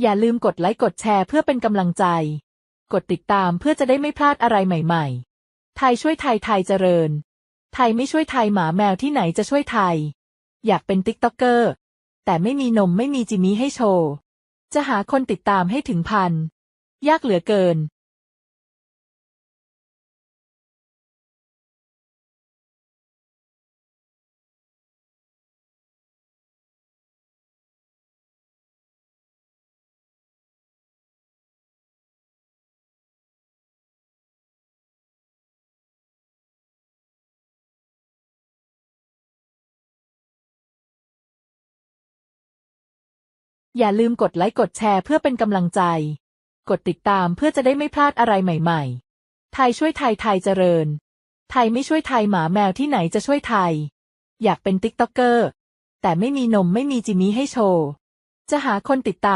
อย่าลืมกดไลค์กดแชร์เพื่อเป็นกำลังใจ กดติดตามเพื่อจะได้ไม่พลาดอะไรใหม่ๆ ไทยช่วยไทยไทยเจริญ ไทยไม่ช่วยไทยหมาแมวที่ไหนจะช่วยไทย อยากเป็นติ๊กต็อกเกอร์ แต่ไม่มีนมไม่มีจิมี่ให้โชว์ จะหาคนติดตามให้ถึงพัน ยากเหลือเกิน อย่าลืมกดไลค์กดแชร์เพื่อเป็นกำลังใจ กดติดตามเพื่อจะได้ไม่พลาดอะไรใหม่ๆ ไทยช่วยไทยไทยเจริญ ไทยไม่ช่วยไทยหมาแมวที่ไหนจะช่วยไทย อยากเป็นติ๊กต็อกเกอร์ แต่ไม่มีนมไม่มีจิมี่ให้โชว์ จะหาคนติดตาม